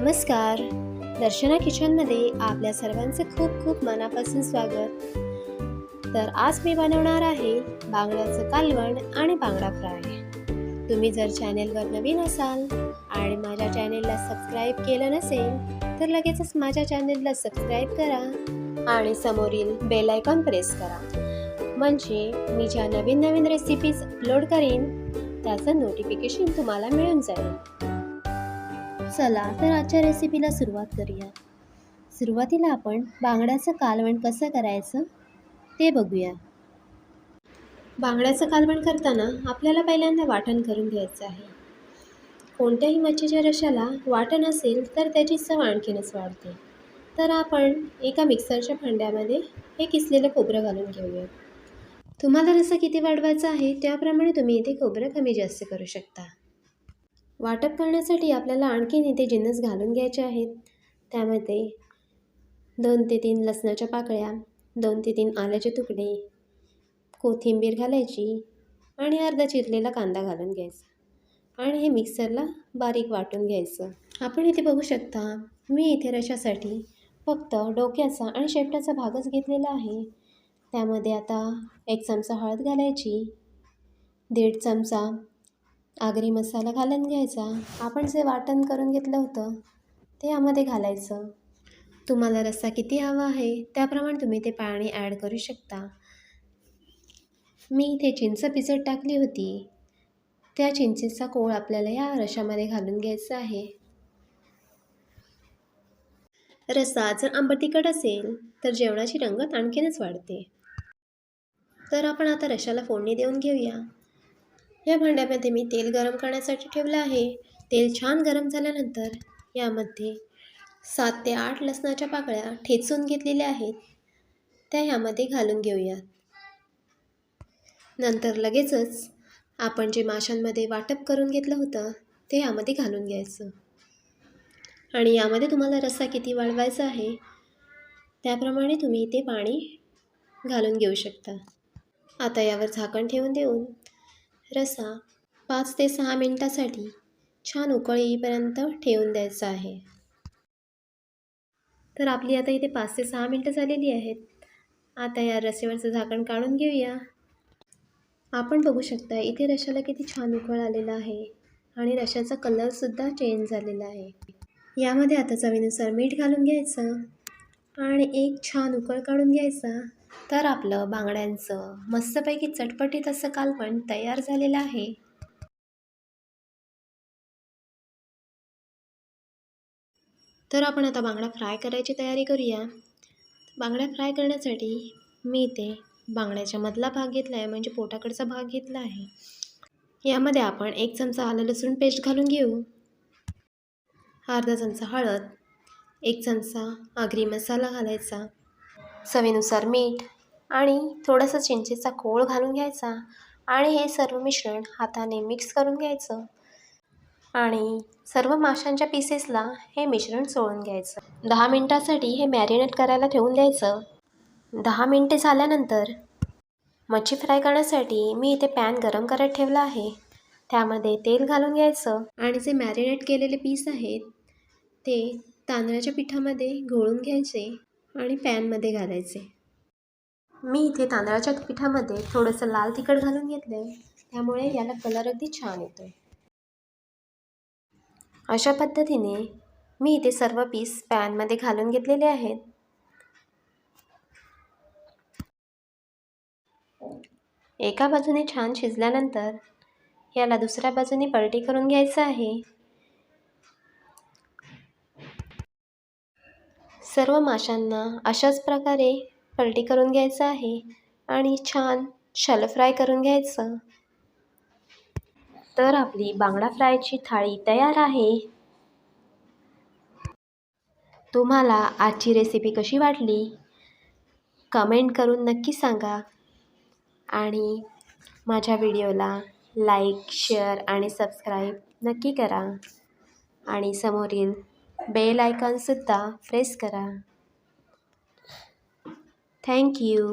नमस्कार. दर्शना किचनमध्ये आपल्या सर्वांचं खूप खूप मनापासून स्वागत. तर आज मी बनवणार आहे बांगड्याचं कालवण आणि बांगडा फ्राय. तुम्ही जर चॅनेलवर नवीन असाल आणि माझ्या चॅनेलला सबस्क्राईब केलं नसेल तर लगेचच माझ्या चॅनेलला सबस्क्राईब करा आणि समोरील बेल आयकॉन प्रेस करा. म्हणजे मी ज्या नवीन नवीन रेसिपीज अपलोड करीन त्याचं नोटिफिकेशन तुम्हाला मिळून जाईल. चला तर आजच्या रेसिपीला सुरुवात करूया. सुरुवातीला आपण बांगड्याचं कालवण कसं करायचं ते बघूया. बांगड्याचं कालवण करताना आपल्याला पहिल्यांदा वाटण करून घ्यायचं आहे. कोणत्याही मच्छीच्या रशाला वाटण असेल तर त्याची चव आणखीनच वाढते. तर आपण एका मिक्सरच्या भांड्यामध्ये हे किसलेलं खोबरं घालून घेऊया. तुम्हाला रसा किती वाढवायचा आहे त्याप्रमाणे तुम्ही इथे खोबरं कमी जास्त करू शकता. वाटप करण्यासाठी आपल्याला आणखीन इथे जिन्नस घालून घ्यायचे आहेत. त्यामध्ये दोन ते तीन लसणाच्या पाकळ्या दोन ते तीन आल्याचे तुकडे कोथिंबीर घालायची आणि अर्धा चिरलेला कांदा घालून घ्यायचा. आणि हे मिक्सरला बारीक वाटून घ्यायचं. आपण इथे बघू शकता मी इथे रशासाठी फक्त डोक्याचा आणि शेपटाचा भागच घेतलेला आहे. त्यामध्ये आता एक चमचा हळद घालायची दीड चमचा आगरी मसाला घालून घ्यायचा. आपण जे वाटण करून घेतलं होतं ते यामध्ये घालायचं. तुम्हाला रस्सा किती हवा आहे त्याप्रमाणे तुम्ही ते पाणी ॲड करू शकता. मी इथे चिंच पिसट टाकली होती. त्या चिंचेचा कोळ आपल्याला या रशामध्ये घालून घ्यायचा आहे. रस्सा जर आंबट तिखट असेल तर जेवणाची रंगत आणखीनच वाढते. तर आपण आता रशाला फोडणी देऊन घेऊया. या भांड्यामध्ये मी तेल गरम करण्यासाठी ठेवलं आहे. तेल छान गरम झाल्यानंतर यामध्ये सात ते आठ लसणाच्या पाकळ्या ठेचून घेतलेल्या आहेत. त्या ह्यामध्ये घालून घेऊयात. नंतर लगेचच आपण जे माशांमध्ये वाटप करून घेतलं होतं ते यामध्ये घालून घ्यायचं. आणि यामध्ये तुम्हाला रस्सा किती वाढवायचा आहे त्याप्रमाणे तुम्ही ते पाणी घालून घेऊ शकता. आता यावर झाकण ठेवून देऊन रसा पाच ते सहा मिनटासाठी छान उकळ येईपर्यंत ठेवून द्यायचा आहे. तर आपली आता इथे पाच ते सहा मिनटं झालेली आहेत. आता या रस्सेवरचं झाकण काढून घेऊया. आपण बघू शकता इथे रशाला किती छान उकळ आलेला आहे आणि रशाचा कलरसुद्धा चेंज झालेला आहे. यामध्ये आता चवीनुसार मीठ घालून घ्यायचं आणि एक छान उकळ काढून घ्यायचा. तर आपलं बांगड्यांचं मस्तपैकी चटपटीत असं कालवण तयार झालेलं आहे. तर आपण आता बांगडा फ्राय करायची तयारी करूया. बांगड्या फ्राय करण्यासाठी मी इथे बांगड्याच्या मधला भाग घेतला आहे म्हणजे पोटाकडचा भाग घेतला आहे. यामध्ये आपण एक चमचा आलं लसूण पेस्ट घालून घेऊ. अर्धा चमचा हळद एक चमचा आगरी मसाला घालायचा. चवीनुसार मीठ आणि थोडंसं चिंचेचा कोळ घालून घ्यायचा आणि हे सर्व मिश्रण हाताने मिक्स करून घ्यायचं. आणि सर्व माशांच्या पीसेसला हे मिश्रण सोडून घ्यायचं. दहा मिनटासाठी हे मॅरिनेट करायला ठेवून द्यायचं. दहा मिनटे झाल्यानंतर मच्छी फ्राय करण्यासाठी मी इथे पॅन गरम करत ठेवला आहे. त्यामध्ये तेल घालून घ्यायचं आणि जे मॅरिनेट केलेले पीस आहेत ते तांदळाच्या पिठामध्ये घोळून घ्यायचे. आणि पॅनमध्ये घालायचे. मी इथे तांदळाच्या पिठामध्ये थोडंसं लाल तिखट घालून घेतलं आहे त्यामुळे याला कलर अगदी छान येतो आहे अशा पद्धतीने मी इथे सर्व पीस पॅनमध्ये घालून घेतलेले आहेत. एका बाजूने छान शिजल्यानंतर याला दुसऱ्या बाजूने पलटी करून घ्यायचं आहे. सर्व माशांना अशाच प्रकारे पलटी करून घ्यायचं आहे आणि छान शॅलो फ्राय करून घ्यायचं. तर आपली बांगडा फ्रायची थाळी तयार आहे. तुम्हाला आजची रेसिपी कशी वाटली? कमेंट करून नक्की सांगा. आणि माझ्या व्हिडिओला लाईक शेअर आणि सबस्क्राईब नक्की करा. आणि समोरील बेल आयकॉनसुद्धा प्रेस करा. Thank you